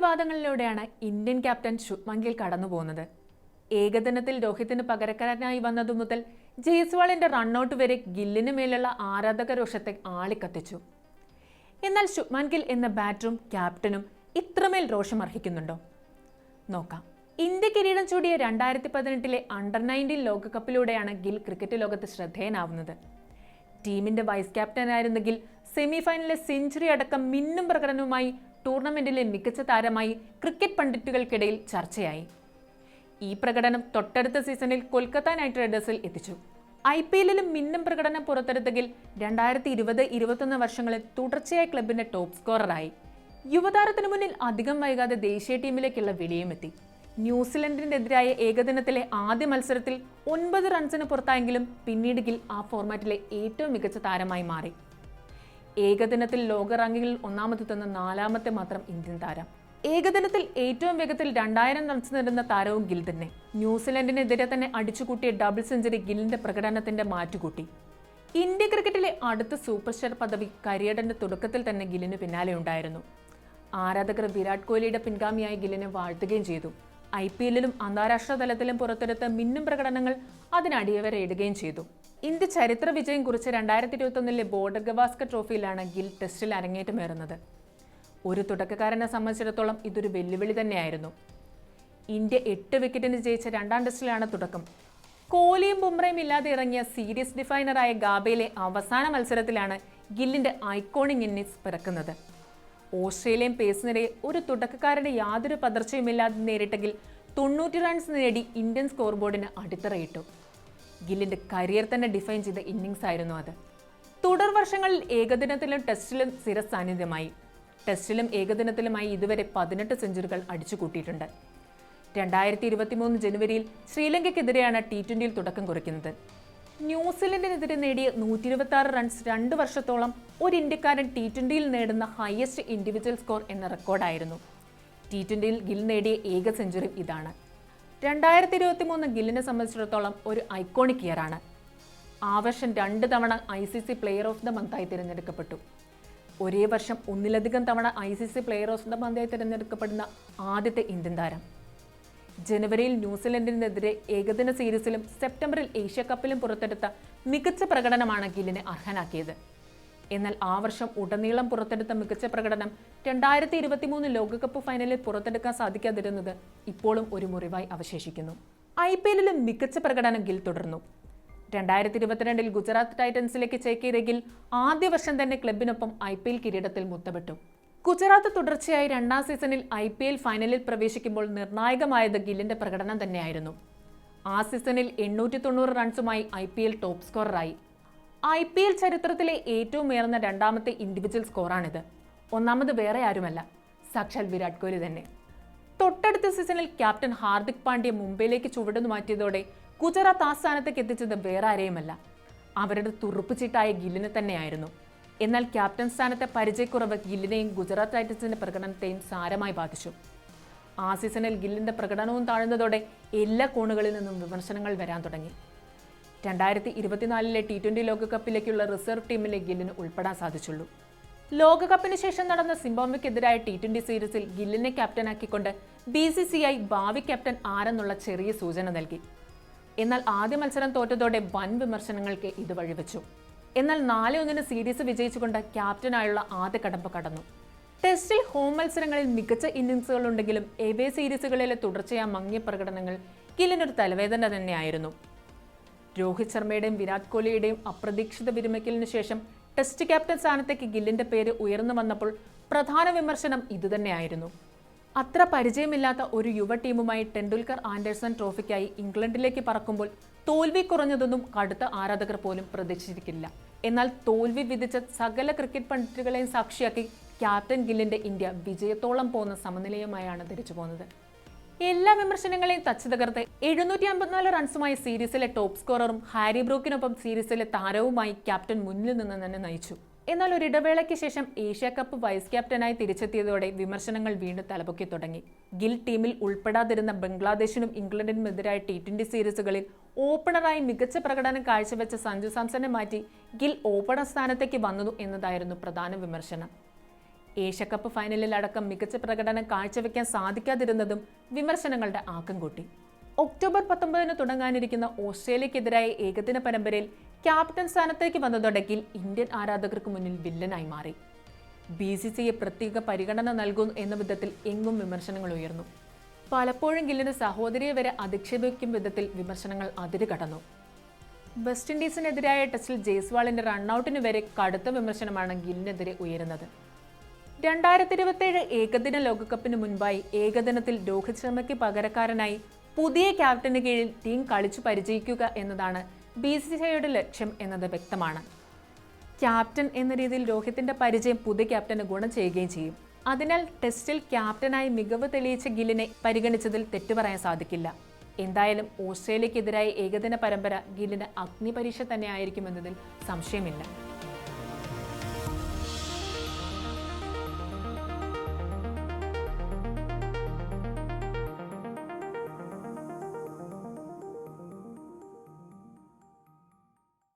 വിവാദങ്ങളിലൂടെയാണ് Indian captain Shubman Gill കടന്നുപോകുന്നത്. ഏകദിനത്തിൽ രോഹിത്തിന് പകരക്കാരനായി വന്നതു മുതൽ ജയ്സ്വാളിന്റെ റണ്ണൌട്ട് വരെ ഗില്ലിന് മേലുള്ള ആരാധക രോഷത്തെ ആളിക്കത്തിച്ചു. എന്നാൽ ശുഭ്മാൻ ഗിൽ എന്ന ബാറ്ററും ക്യാപ്റ്റനും ഇത്രമേൽ രോഷം അർഹിക്കുന്നുണ്ടോ നോക്കാം. ഇന്ത്യ കിരീടം ചൂടിയ രണ്ടായിരത്തി പതിനെട്ടിലെ അണ്ടർ നയന്റീൻ ലോകകപ്പിലൂടെയാണ് ഗിൽ ക്രിക്കറ്റ് ലോകത്ത് ശ്രദ്ധേയനാവുന്നത്. ടീമിന്റെ വൈസ് ക്യാപ്റ്റനായിരുന്ന ഗിൽ സെമിഫൈനലിലെ സെഞ്ചുറി അടക്കം മിന്നും പ്രകടനവുമായി ടൂർണമെന്റിലെ മികച്ച താരമായി ക്രിക്കറ്റ് പണ്ഡിറ്റുകൾക്കിടയിൽ ചർച്ചയായി. ഈ പ്രകടനം തൊട്ടടുത്ത സീസണിൽ കൊൽക്കത്ത നൈറ്റ് റൈഡേഴ്സിൽ എത്തിച്ചു. ഐ പി എല്ലിലും മിന്നും പ്രകടനം പുറത്തെടുത്തെങ്കിൽ രണ്ടായിരത്തി ഇരുപത് ഇരുപത്തൊന്ന് വർഷങ്ങളിൽ തുടർച്ചയായി ക്ലബിന്റെ ടോപ്പ് സ്കോററായി. യുവതാരത്തിനു മുന്നിൽ അധികം വൈകാതെ ദേശീയ ടീമിലേക്കുള്ള വിളിയുമെത്തി ന്യൂസിലൻഡിനെതിരായ ഏകദിനത്തിലെ ആദ്യ മത്സരത്തിൽ ഒൻപത് റൺസിന് പുറത്തായെങ്കിലും പിന്നീട് ഗിൽ ആ ഫോർമാറ്റിലെ ഏറ്റവും മികച്ച താരമായി മാറി. ഏകദിനത്തിൽ ലോക റാങ്കിങ്ങിൽ ഒന്നാമതെത്തുന്ന നാലാമത്തെ മാത്രം ഇന്ത്യൻ താരം. ഏകദിനത്തിൽ ഏറ്റവും വേഗത്തിൽ രണ്ടായിരം റൺസ് നേടുന്ന താരവും ഗിൽ തന്നെ ന്യൂസിലൻഡിനെതിരെ തന്നെ അടിച്ചുകൂട്ടിയ ഡബിൾ സെഞ്ചുറി ഗില്ലിന്റെ പ്രകടനത്തിന്റെ മാറ്റുകൂട്ടി. ഇന്ത്യ ക്രിക്കറ്റിലെ അടുത്ത സൂപ്പർ സ്റ്റാർ പദവി കരിയറിന്റെ തുടക്കത്തിൽ തന്നെ ഗില്ലിന് പിന്നാലെ ഉണ്ടായിരുന്നു. ആരാധകർ വിരാട് കോഹ്ലിയുടെ പിൻഗാമിയായി ഗില്ലിനെ വാഴ്ത്തുകയും ചെയ്തു. ഐ പി എല്ലിലും അന്താരാഷ്ട്ര തലത്തിലും പുറത്തെടുത്ത മിന്നും പ്രകടനങ്ങൾ അതിനടിയവരെ ഇടുകയും ചെയ്തു. ഇന്ത്യ ചരിത്ര വിജയം കുറിച്ച് രണ്ടായിരത്തി ഇരുപത്തൊന്നിലെ ബോർഡർ ഗവാസ്കർ ട്രോഫിയിലാണ് ഗിൽ ടെസ്റ്റിൽ അരങ്ങേറ്റമേറുന്നത്. ഒരു തുടക്കക്കാരനെ സംബന്ധിച്ചിടത്തോളം ഇതൊരു വെല്ലുവിളി തന്നെയായിരുന്നു. ഇന്ത്യ എട്ട് വിക്കറ്റിന് ജയിച്ച രണ്ടാം ടെസ്റ്റിലാണ് തുടക്കം. കോഹ്ലിയും ബുംറയും ഇല്ലാതെ ഇറങ്ങിയ സീരീസ് ഡിഫൈനറായ ഗാബയിലെ അവസാന മത്സരത്തിലാണ് ഗില്ലിന്റെ ഐക്കോണിക് ഇന്നിങ്സ് പിറക്കുന്നത്. ഓസ്ട്രേലിയൻ പേസിനെ ഒരു തുടക്കക്കാരുടെ യാതൊരു പതർച്ചയുമില്ലാതെ നേരിട്ടെങ്കിൽ തൊണ്ണൂറ്റി റൺസ് നേടി ഇന്ത്യൻ സ്കോർ ബോർഡിന് അടിത്തറയിട്ടു. ഗില്ലിന്റെ കരിയർ തന്നെ ഡിഫൈൻ ചെയ്ത ഇന്നിങ്സ് ആയിരുന്നു അത്. തുടർ വർഷങ്ങളിൽ ഏകദിനത്തിലും ടെസ്റ്റിലും സ്ഥിര സാന്നിധ്യമായി ടെസ്റ്റിലും ഏകദിനത്തിലുമായി ഇതുവരെ പതിനെട്ട് സെഞ്ചുറികൾ അടിച്ചു കൂട്ടിയിട്ടുണ്ട്. രണ്ടായിരത്തി ഇരുപത്തി മൂന്ന് ജനുവരിയിൽ ശ്രീലങ്കയ്ക്കെതിരെയാണ് ടി ട്വന്റിയിൽ തുടക്കം കുറിക്കുന്നത്. ന്യൂസിലൻഡിനെതിരെ നേടിയ നൂറ്റി ഇരുപത്തി ആറ് റൺസ് രണ്ട് വർഷത്തോളം ഒരു ഇന്ത്യക്കാരൻ ടി ട്വന്റിയിൽ നേടുന്ന ഹയസ്റ്റ് ഇൻഡിവിജ്വൽ സ്കോർ എന്ന റെക്കോർഡായിരുന്നു ടി ട്വന്റിയിൽ ഗിൽ നേടിയ ഏക സെഞ്ചുറി ഇതാണ്. രണ്ടായിരത്തി ഇരുപത്തി മൂന്ന് ഗില്ലിനെ സംബന്ധിച്ചിടത്തോളം ഒരു ഐക്കോണിക് ഇയറാണ്. ആ വർഷം രണ്ട് തവണ I C C player of the മന്തായി തിരഞ്ഞെടുക്കപ്പെട്ടു. ഒരേ വർഷം ഒന്നിലധികം തവണ I C C player of the മന്തായി തിരഞ്ഞെടുക്കപ്പെടുന്ന ആദ്യത്തെ ഇന്ത്യൻ താരം. ജനുവരിയിൽ ന്യൂസിലൻഡിനെതിരെ ഏകദിന സീരീസിലും സെപ്റ്റംബറിൽ ഏഷ്യ കപ്പിലും പുറത്തെടുത്ത മികച്ച പ്രകടനമാണ് ഗില്ലിനെ അർഹനാക്കിയത്. എന്നാൽ ആ വർഷം ഉടനീളം പുറത്തെടുത്ത മികച്ച പ്രകടനം രണ്ടായിരത്തി ഇരുപത്തിമൂന്ന് ലോകകപ്പ് ഫൈനലിൽ പുറത്തെടുക്കാൻ സാധിക്കാതിരുന്നത് ഇപ്പോഴും ഒരു മുറിവായി അവശേഷിക്കുന്നു. ഐ പി എല്ലിലും മികച്ച പ്രകടനം ഗിൽ തുടർന്നു. രണ്ടായിരത്തി ഇരുപത്തിരണ്ടിൽ ഗുജറാത്ത് ടൈറ്റൻസിലേക്ക് ചേക്കേറിയ ഗിൽ ആദ്യ വർഷം തന്നെ ക്ലബിനൊപ്പം ഐ പി എൽ കിരീടത്തിൽ മുത്തപ്പെട്ടു. ഗുജറാത്ത് തുടർച്ചയായി രണ്ടാം സീസണിൽ ഐ പി എൽ ഫൈനലിൽ പ്രവേശിക്കുമ്പോൾ നിർണായകമായത് ഗില്ലിന്റെ പ്രകടനം തന്നെയായിരുന്നു. ആ സീസണിൽ എണ്ണൂറ്റി തൊണ്ണൂറ് റൺസുമായി ഐ പി എൽ ടോപ്പ് സ്കോററായി. ഐ പി എൽ ചരിത്രത്തിലെ ഏറ്റവും ഉയർന്ന രണ്ടാമത്തെ ഇൻഡിവിജ്വൽ സ്കോറാണിത് ഒന്നാമത് വേറെ ആരുമല്ല സാക്ഷാൽ വിരാട് കോഹ്ലി തന്നെ. തൊട്ടടുത്ത സീസണിൽ ക്യാപ്റ്റൻ ഹാർദിക് പാണ്ഡ്യ മുംബൈയിലേക്ക് ചുവടുന്നു മാറ്റിയതോടെ ഗുജറാത്ത് ആ സ്ഥാനത്തേക്ക് എത്തിച്ചത് വേറെ ആരെയുമല്ല. അവരുടെ തുറുപ്പുചീട്ടായ ഗില്ലിനെ തന്നെയായിരുന്നു. എന്നാൽ ക്യാപ്റ്റൻ സ്ഥാനത്തെ പരിചയക്കുറവ് ഗില്ലിനെയും ഗുജറാത്ത് ടൈറ്റൻസിന്റെ പ്രകടനത്തെയും സാരമായി ബാധിച്ചു. ആ സീസണിൽ ഗില്ലിന്റെ പ്രകടനവും താഴ്ന്നതോടെ എല്ലാ കോണുകളിൽ നിന്നും വിമർശനങ്ങൾ വരാൻ തുടങ്ങി. രണ്ടായിരത്തി ഇരുപത്തിനാലിലെ ടി ട്വന്റി ലോകകപ്പിലേക്കുള്ള റിസർവ് ടീമിലെ ഗില്ലിന് ഉൾപ്പെടാൻ സാധിച്ചുള്ളൂ. ലോകകപ്പിന് ശേഷം നടന്ന സിംബാബ്വെക്കെതിരായ ടി ട്വന്റി സീരീസിൽ ഗില്ലിനെ ക്യാപ്റ്റനാക്കിക്കൊണ്ട് ബി സി സി ഐ ഭാവി ക്യാപ്റ്റൻ ആരെന്നുള്ള ചെറിയ സൂചന നൽകി. എന്നാൽ ആദ്യ മത്സരം തോറ്റതോടെ വൻ വിമർശനങ്ങൾക്ക് ഇത് വഴിവെച്ചു. എന്നാൽ നാല് ഒന്നിന് സീരീസ് വിജയിച്ചുകൊണ്ട് ക്യാപ്റ്റനായുള്ള ആദ്യ കടമ്പ് കടന്നു. ടെസ്റ്റിൽ ഹോം മത്സരങ്ങളിൽ മികച്ച ഇന്നിംഗ്സുകൾ ഉണ്ടെങ്കിലും എവേ സീരീസുകളിലെ തുടർച്ചയായ മങ്ങിയ പ്രകടനങ്ങൾ ഗില്ലിനൊരു തലവേദന തന്നെയായിരുന്നു. രോഹിത് ശർമ്മയുടെയും വിരാട് കോഹ്ലിയുടെയും അപ്രതീക്ഷിത വിരമിക്കലിനു ശേഷം ടെസ്റ്റ് ക്യാപ്റ്റൻ സ്ഥാനത്തേക്ക് ഗില്ലിന്റെ പേര് ഉയർന്നു വന്നപ്പോൾ പ്രധാന വിമർശനം ഇതുതന്നെയായിരുന്നു. അത്ര പരിചയമില്ലാത്ത ഒരു യുവ ടീമുമായി ടെണ്ടുൽക്കർ ആൻഡേഴ്സൺ ട്രോഫിക്കായി ഇംഗ്ലണ്ടിലേക്ക് പറക്കുമ്പോൾ തോൽവി കുറഞ്ഞതൊന്നും കടുത്ത ആരാധകർ പോലും പ്രതീക്ഷിച്ചിരിക്കില്ല. എന്നാൽ തോൽവി വിധിച്ച സകല ക്രിക്കറ്റ് പണ്ഡിറ്റുകളെയും സാക്ഷിയാക്കി ക്യാപ്റ്റൻ ഗില്ലിന്റെ ഇന്ത്യ വിജയത്തോളം പോകുന്ന സമനിലയുമായാണ് തിരിച്ചു പോകുന്നത് എല്ലാ വിമർശനങ്ങളെയും തച്ചു തകർത്ത് എഴുന്നൂറ്റി അമ്പത്തിനാല് റൺസുമായി സീരീസിലെ ടോപ്പ് സ്കോററും ഹാരി ബ്രൂക്കിനൊപ്പം സീരീസിലെ താരവുമായി ക്യാപ്റ്റൻ മുന്നിൽ നിന്ന് തന്നെ നയിച്ചു. എന്നാൽ ഒരു ഇടവേളയ്ക്ക് ശേഷം ഏഷ്യ കപ്പ് വൈസ് ക്യാപ്റ്റനായി തിരിച്ചെത്തിയതോടെ വിമർശനങ്ങൾ വീണ്ടും തലപൊക്കി തുടങ്ങി. ഗിൽ ടീമിൽ ഉൾപ്പെടാതിരുന്ന ബംഗ്ലാദേശിനും ഇംഗ്ലണ്ടിനും എതിരായ ടി ട്വന്റി സീരീസുകളിൽ ഓപ്പണറായി മികച്ച പ്രകടനം കാഴ്ചവെച്ച സഞ്ജു സാംസനെ മാറ്റി ഗിൽ ഓപ്പണർ സ്ഥാനത്തേക്ക് വന്നു എന്നതായിരുന്നു പ്രധാന വിമർശനം. ഏഷ്യക്കപ്പ് ഫൈനലിൽ അടക്കം മികച്ച പ്രകടനം കാഴ്ചവെക്കാൻ സാധിക്കാതിരുന്നതും വിമർശനങ്ങളുടെ ആക്കം കൂട്ടി. ഒക്ടോബർ പത്തൊമ്പതിന് തുടങ്ങാനിരിക്കുന്ന ഓസ്ട്രേലിയക്കെതിരായ ഏകദിന പരമ്പരയിൽ ക്യാപ്റ്റൻ സ്ഥാനത്തേക്ക് വന്നതോടെ ഇന്ത്യൻ ആരാധകർക്ക് മുന്നിൽ വില്ലനായി മാറി. ബി സി സിയെ പ്രത്യേക പരിഗണന നൽകുന്നു എന്ന വിധത്തിൽ എങ്ങും വിമർശനങ്ങൾ ഉയർന്നു. പലപ്പോഴും ഗില്ലിന് സഹോദരിയെ വരെ അധിക്ഷേപിക്കും വിധത്തിൽ വിമർശനങ്ങൾ അതിര് കടന്നു. വെസ്റ്റ് ഇൻഡീസിനെതിരായ ടെസ്റ്റിൽ ജയ്സ്വാളിന്റെ റണ്ണൌട്ടിന് വരെ കടുത്ത വിമർശനമാണ് ഗില്ലിനെതിരെ ഉയരുന്നത്. രണ്ടായിരത്തി ഇരുപത്തിയേഴ് ഏകദിന ലോകകപ്പിന് മുൻപായി ഏകദിനത്തിൽ രോഹിത് ശർമ്മയ്ക്ക് പകരക്കാരനായി പുതിയ ക്യാപ്റ്റന് കീഴിൽ ടീം കളിച്ചു പരിചയിക്കുക എന്നതാണ് ബി സി സി ഐയുടെ ലക്ഷ്യം എന്നത് വ്യക്തമാണ്. ക്യാപ്റ്റൻ എന്ന രീതിയിൽ രോഹിത്തിന്റെ പരിചയം പുതിയ ക്യാപ്റ്റന് ഗുണം ചെയ്യുകയും ചെയ്യും. അതിനാൽ ടെസ്റ്റിൽ ക്യാപ്റ്റനായി മികവ് തെളിയിച്ച ഗില്ലിനെ പരിഗണിച്ചതിൽ തെറ്റു പറയാൻ സാധിക്കില്ല. എന്തായാലും ഓസ്ട്രേലിയക്കെതിരായ ഏകദിന പരമ്പര ഗില്ലിന് അഗ്നിപരീക്ഷ തന്നെയായിരിക്കുമെന്നതിൽ സംശയമില്ല.